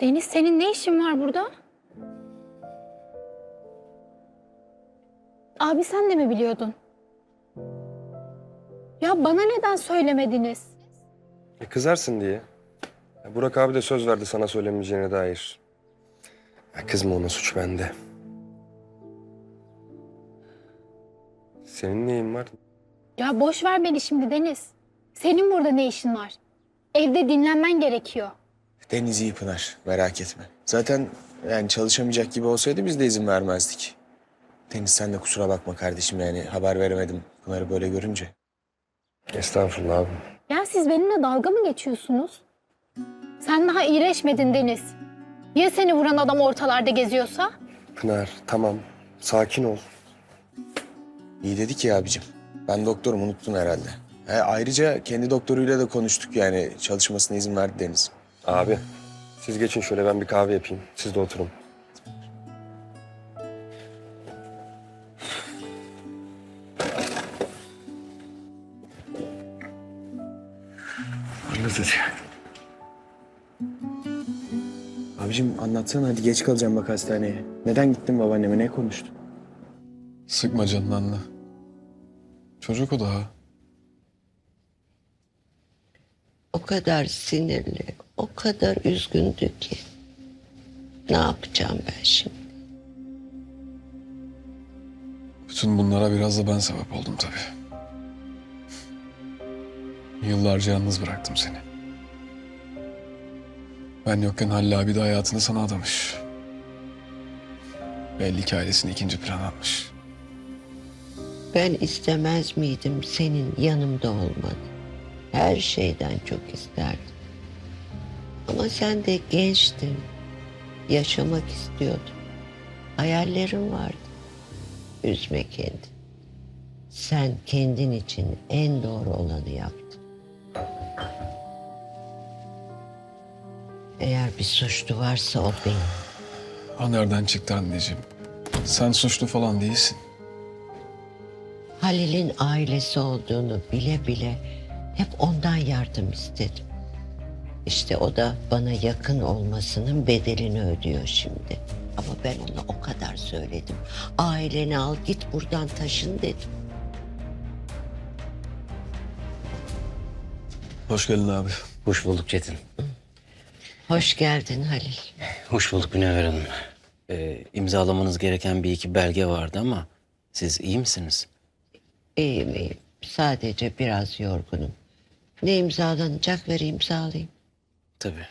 Deniz senin ne işin var burada? Abi sen de mi biliyordun? Ya bana neden söylemediniz? E, kızarsın diye. Ya, Burak abi de söz verdi sana söylemeyeceğine dair. Ya, kızma ona suç bende. Senin neyin var? Ya boş ver beni şimdi Deniz. Senin burada ne işin var? Evde dinlenmen gerekiyor. Deniz iyi Pınar, merak etme. Zaten yani çalışamayacak gibi olsaydı biz de izin vermezdik. Deniz sen de kusura bakma kardeşim yani haber veremedim Pınar'ı böyle görünce. Estağfurullah abi. Ya siz benimle dalga mı geçiyorsunuz? Sen daha iyileşmedin Deniz. Ya seni vuran adam ortalarda geziyorsa? Pınar tamam. Sakin ol. İyi dedi ki abicim. Ben doktorum unuttun herhalde. He, ayrıca kendi doktoruyla da konuştuk yani çalışmasına izin verdi Deniz. Abi siz geçin şöyle ben bir kahve yapayım. Siz de oturun. Fırlatıcı. Abicim anlatsana hadi geç kalacağım bak hastaneye. Neden gittin babaanneme ne konuştun? Sıkma canını anne. Çocuk o daha. O kadar sinirli, kadar üzgündü ki. Ne yapacağım ben şimdi? Bütün bunlara biraz da ben sebep oldum tabii. Yıllarca yalnız bıraktım seni. Ben yokken Halil abi de hayatını sana adamış. Belli ki ailesini ikinci plana atmış. Ben istemez miydim senin yanımda olmanı? Her şeyden çok isterdim. Ama sen de gençtin. Yaşamak istiyordun. Hayallerin vardı. Üzme kendini. Sen kendin için en doğru olanı yaptın. Eğer bir suçlu varsa o benim. Ha nereden çıktı anneciğim? Sen suçlu falan değilsin. Halil'in ailesi olduğunu bile bile hep ondan yardım istedim. İşte o da bana yakın olmasının bedelini ödüyor şimdi. Ama ben ona o kadar söyledim. Aileni al git buradan taşın dedim. Hoş geldin abi. Hoş bulduk Çetin. Hoş geldin Halil. Hoş bulduk Münevver Hanım. Ee, imzalamanız gereken bir iki belge vardı ama siz iyi misiniz? İyiyim iyiyim. Sadece biraz yorgunum. Ne imzalanacak ver imzalayayım. Tabii.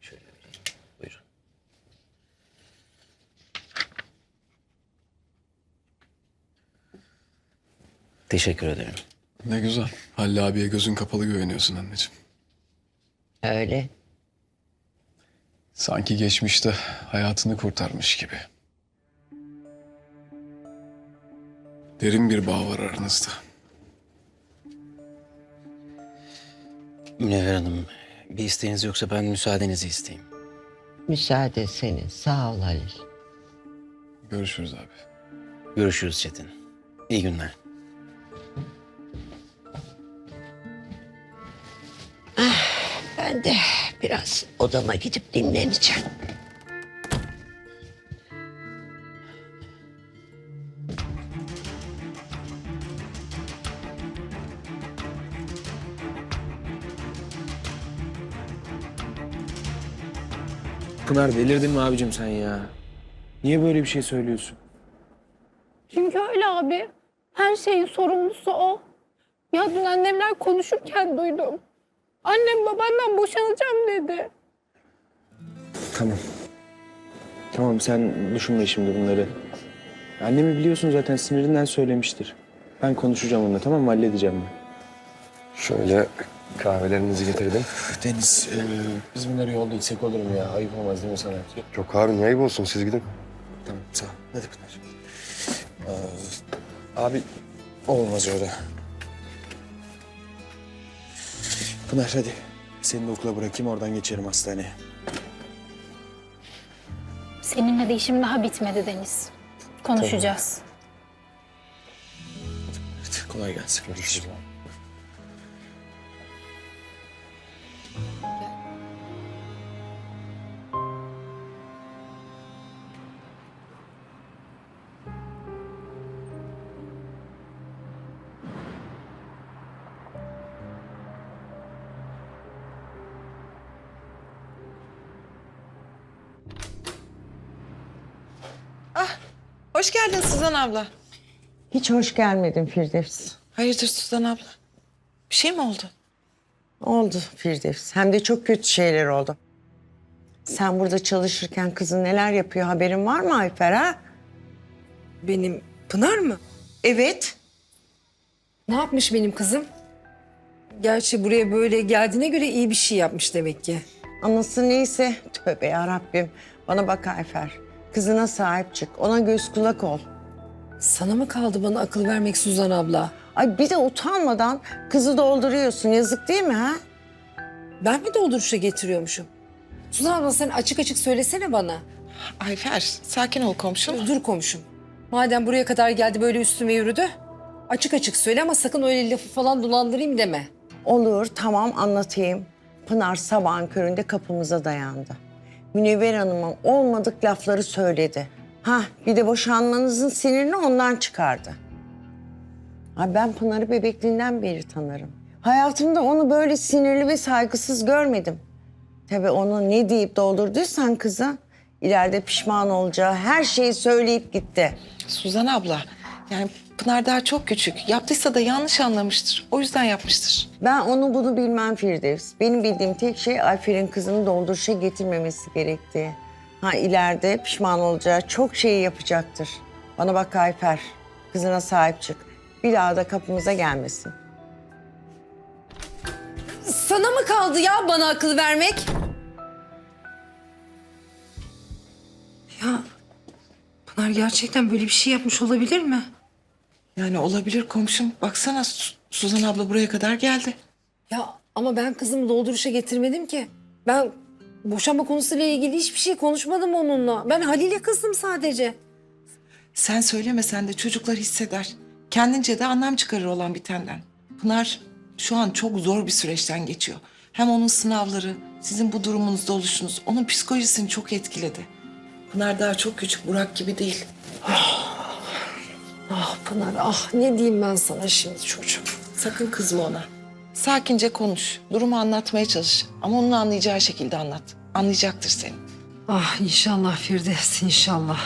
Şöyle vereyim. Buyurun. Teşekkür ederim. Ne güzel. Halil abiye gözün kapalı güveniyorsun anneciğim. Öyle. Sanki geçmişte hayatını kurtarmış gibi. Derin bir bağ var aranızda. Münevver Hanım, bir isteğiniz yoksa ben müsaadenizi isteyeyim. Müsaade senin. Sağ ol Halil. Görüşürüz abi. Görüşürüz Çetin. İyi günler. Ben de biraz odama gidip dinleneceğim. Pınar delirdin mi abicim sen ya? Niye böyle bir şey söylüyorsun? Çünkü öyle abi. Her şeyin sorumlusu o. Ya dün annemler konuşurken duydum. Annem babandan boşanacağım dedi. Tamam. Tamam sen düşünme şimdi bunları. Annemi biliyorsun zaten sinirinden söylemiştir. Ben konuşacağım onunla tamam mı? Halledeceğim ben. Şöyle kahvelerinizi getirdim. Deniz, e, biz bunları yolda içsek olur mu ya? Ayıp olmaz değil mi sana? Yok abi niye ayıp olsun siz gidin. Tamam, sağ ol. Hadi Pınar. Aa, abi, olmaz öyle. Pınar hadi. Seni de okula bırakayım, oradan geçerim hastaneye. Seninle de işim daha bitmedi Deniz. Konuşacağız. Hadi kolay gelsin. Görüşürüz. Hoş geldin Suzan abla. Hiç hoş gelmedin Firdevs. Hayırdır Suzan abla? Bir şey mi oldu? Oldu Firdevs. Hem de çok kötü şeyler oldu. Sen burada çalışırken kızın neler yapıyor haberin var mı Ayfer ha? Benim Pınar mı? Evet. Ne yapmış benim kızım? Gerçi buraya böyle geldiğine göre iyi bir şey yapmış demek ki. Anası neyse. Tövbe yarabbim. Bana bak Ayfer. Kızına sahip çık. Ona göz kulak ol. Sana mı kaldı bana akıl vermek Suzan abla? Ay bir de utanmadan kızı dolduruyorsun. Yazık değil mi ha? Ben mi dolduruşa getiriyormuşum? Suzan abla sen açık açık söylesene bana. Ayfer sakin ol komşum. Dur komşum. Madem buraya kadar geldi böyle üstüme yürüdü. Açık açık söyle ama sakın öyle lafı falan dolandırayım deme. Olur tamam anlatayım. Pınar sabahın köründe kapımıza dayandı. Münevver Hanım'a olmadık lafları söyledi. Ha bir de boşanmanızın sinirini ondan çıkardı. Ha, ben Pınar'ı bebekliğinden beri tanırım. Hayatımda onu böyle sinirli ve saygısız görmedim. Tabii onu ne deyip doldurduysan kıza ileride pişman olacağı her şeyi söyleyip gitti. Suzan abla yani Pınar daha çok küçük. Yaptıysa da yanlış anlamıştır. O yüzden yapmıştır. Ben onu bunu bilmem Firdevs. Benim bildiğim tek şey Ayfer'in kızını dolduruşa getirmemesi gerektiği. Ha ileride pişman olacağı çok şeyi yapacaktır. Bana bak Ayfer, kızına sahip çık. Bir daha da kapımıza gelmesin. Sana mı kaldı ya bana akıl vermek? Ya Pınar gerçekten böyle bir şey yapmış olabilir mi? Yani olabilir komşum. Baksana Su- Suzan abla buraya kadar geldi. Ya ama ben kızımı dolduruşa getirmedim ki. Ben boşanma konusuyla ilgili hiçbir şey konuşmadım onunla. Ben Halil'e kızdım sadece. Sen söylemesen de çocuklar hisseder. Kendince de anlam çıkarır olan bitenden. Pınar şu an çok zor bir süreçten geçiyor. Hem onun sınavları, sizin bu durumunuzda oluşunuz onun psikolojisini çok etkiledi. Pınar daha çok küçük, Burak gibi değil. Ah Pınar ah ne diyeyim ben sana şimdi çocuğum. Sakın kızma ona. Sakince konuş, durumu anlatmaya çalış. Ama onun anlayacağı şekilde anlat. Anlayacaktır seni. Ah inşallah Firdevs inşallah.